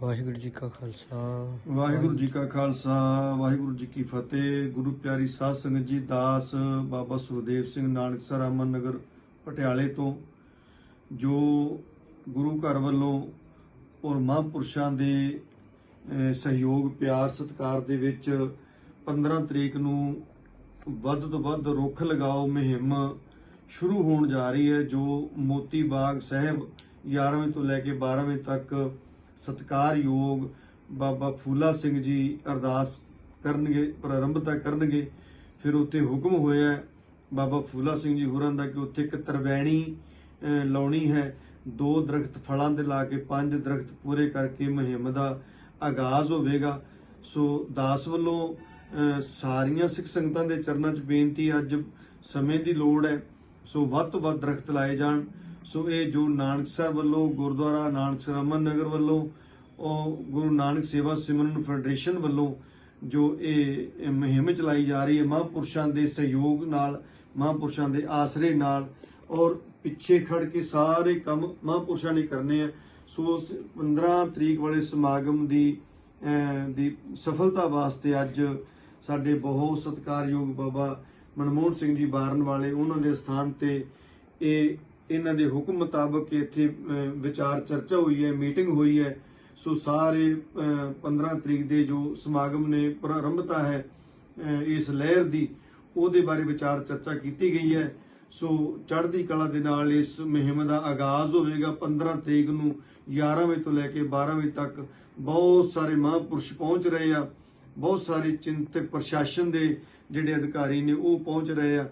ਵਾਹਿਗੁਰੂ ਜੀ ਕਾ ਖਾਲਸਾ। ਵਾਹਿਗੁਰੂ ਜੀ ਕਾ ਖਾਲਸਾ, ਵਾਹਿਗੁਰੂ ਜੀ ਕੀ ਫਤਿਹ। ਗੁਰੂ ਪਿਆਰੀ ਸਾਧ ਸੰਗਤ ਜੀ, ਦਾਸ ਬਾਬਾ ਸੁਖਦੇਵ ਸਿੰਘ ਨਾਨਕਸਰ ਅਮਨ ਨਗਰ ਪਟਿਆਲੇ ਤੋਂ, ਜੋ ਗੁਰੂ ਘਰ ਵੱਲੋਂ ਔਰ ਮਹਾਂਪੁਰਸ਼ਾਂ ਦੇ ਸਹਿਯੋਗ, ਪਿਆਰ, ਸਤਿਕਾਰ ਦੇ ਵਿੱਚ 15 ਤਰੀਕ ਨੂੰ ਵੱਧ ਤੋਂ ਵੱਧ ਰੁੱਖ ਲਗਾਓ, ਮੁਹਿੰਮ ਸ਼ੁਰੂ ਹੋਣ ਜਾ ਰਹੀ ਹੈ, ਜੋ ਮੋਤੀ ਬਾਗ ਸਾਹਿਬ 11ਵੇਂ ਤੋਂ ਲੈ ਕੇ 12ਵੇਂ ਤੱਕ ਸਤਿਕਾਰਯੋਗ ਬਾਬਾ ਫੂਲਾ ਸਿੰਘ ਜੀ ਅਰਦਾਸ ਕਰਨਗੇ ਪ੍ਰਾਰੰਭਤਾ ਕਰਨਗੇ, ਫਿਰ ਉੱਥੇ ਹੁਕਮ ਹੋਇਆ ਬਾਬਾ ਫੂਲਾ ਸਿੰਘ ਜੀ ਹੋਰਾਂ ਦਾ ਕਿ ਉੱਥੇ ਇੱਕ ਤਰਵੈਣੀ ਲਾਉਣੀ ਹੈ, ਦੋ ਦਰਖਤ ਫਲਾਂ ਦੇ ਲਾ ਕੇ ਪੰਜ ਦਰਖਤ ਪੂਰੇ ਕਰਕੇ ਮੁਹਿੰਮ ਦਾ ਆਗਾਜ਼ ਹੋਵੇਗਾ। ਸੋ ਦਾਸ ਵੱਲੋਂ ਸਾਰੀਆਂ ਸਿੱਖ ਸੰਗਤਾਂ ਦੇ ਚਰਨਾਂ 'ਚ ਬੇਨਤੀ, ਅੱਜ ਸਮੇਂ ਦੀ ਲੋੜ ਹੈ ਸੋ ਵੱਧ ਤੋਂ ਵੱਧ ਦਰਖਤ ਲਾਏ ਜਾਣ। ਸੋ ਇਹ ਜੋ ਨਾਨਕਸਰ ਵੱਲੋਂ ਗੁਰਦੁਆਰਾ ਨਾਨਕਸਰ ਅਮਨ ਨਗਰ ਵੱਲੋਂ, ਉਹ ਗੁਰੂ ਨਾਨਕ ਸੇਵਾ ਸਿਮਰਨ ਫੈਡਰੇਸ਼ਨ ਵੱਲੋਂ ਜੋ ਇਹ ਮੁਹਿੰਮ ਚਲਾਈ ਜਾ ਰਹੀ ਹੈ, ਮਹਾਂਪੁਰਸ਼ਾਂ ਦੇ ਸਹਿਯੋਗ ਨਾਲ, ਮਹਾਂਪੁਰਸ਼ਾਂ ਦੇ ਆਸਰੇ ਨਾਲ, ਔਰ ਪਿੱਛੇ ਖੜ ਕੇ ਸਾਰੇ ਕੰਮ ਮਹਾਂਪੁਰਸ਼ਾਂ ਨੇ ਕਰਨੇ ਆ। ਸੋ ਉਸ 15 ਤਰੀਕ ਵਾਲੇ ਸਮਾਗਮ ਦੀ ਦੀ ਸਫਲਤਾ ਵਾਸਤੇ ਅੱਜ ਸਾਡੇ ਬਹੁਤ ਸਤਿਕਾਰਯੋਗ ਬਾਬਾ ਮਨਮੋਹਨ ਸਿੰਘ ਜੀ ਬਾਰਨ ਵਾਲੇ ਉਹਨਾਂ ਦੇ ਸਥਾਨ ਤੇ ਇਹ ਇਹਨਾਂ ਦੇ ਹੁਕਮ ਮੁਤਾਬਕ ਇੱਥੇ ਵਿਚਾਰ ਚਰਚਾ ਹੋਈ ਹੈ ਮੀਟਿੰਗ ਹੋਈ ਹੈ। ਸੋ ਸਾਰੇ ਅਹ, 15 ਤਰੀਕ ਦੇ ਜੋ ਸਮਾਗਮ ਨੇ ਪ੍ਰਾਰੰਭਤਾ ਹੈ ਇਸ ਲਹਿਰ ਦੀ ਉਹਦੇ ਬਾਰੇ ਵਿਚਾਰ ਚਰਚਾ ਕੀਤੀ ਗਈ ਹੈ। ਸੋ ਚੜ੍ਹਦੀ ਕਲਾ ਦੇ ਨਾਲ ਇਸ ਮੁਹਿੰਮ ਦਾ ਆਗਾਜ਼ ਹੋਵੇਗਾ। 15 ਤਰੀਕ ਨੂੰ 11 ਵਜੇ ਤੋਂ ਲੈ ਕੇ 12 ਵਜੇ ਤੱਕ ਬਹੁਤ ਸਾਰੇ ਮਹਾਂਪੁਰਸ਼ ਪਹੁੰਚ ਰਹੇ ਆ। ਬਹੁਤ ਸਾਰੇ ਚਿੰਤਕ ਪ੍ਰਸ਼ਾਸਨ ਦੇ ਜਿਹੜੇ ਅਧਿਕਾਰੀ ਨੇ ਉਹ ਪਹੁੰਚ ਰਹੇ ਆ।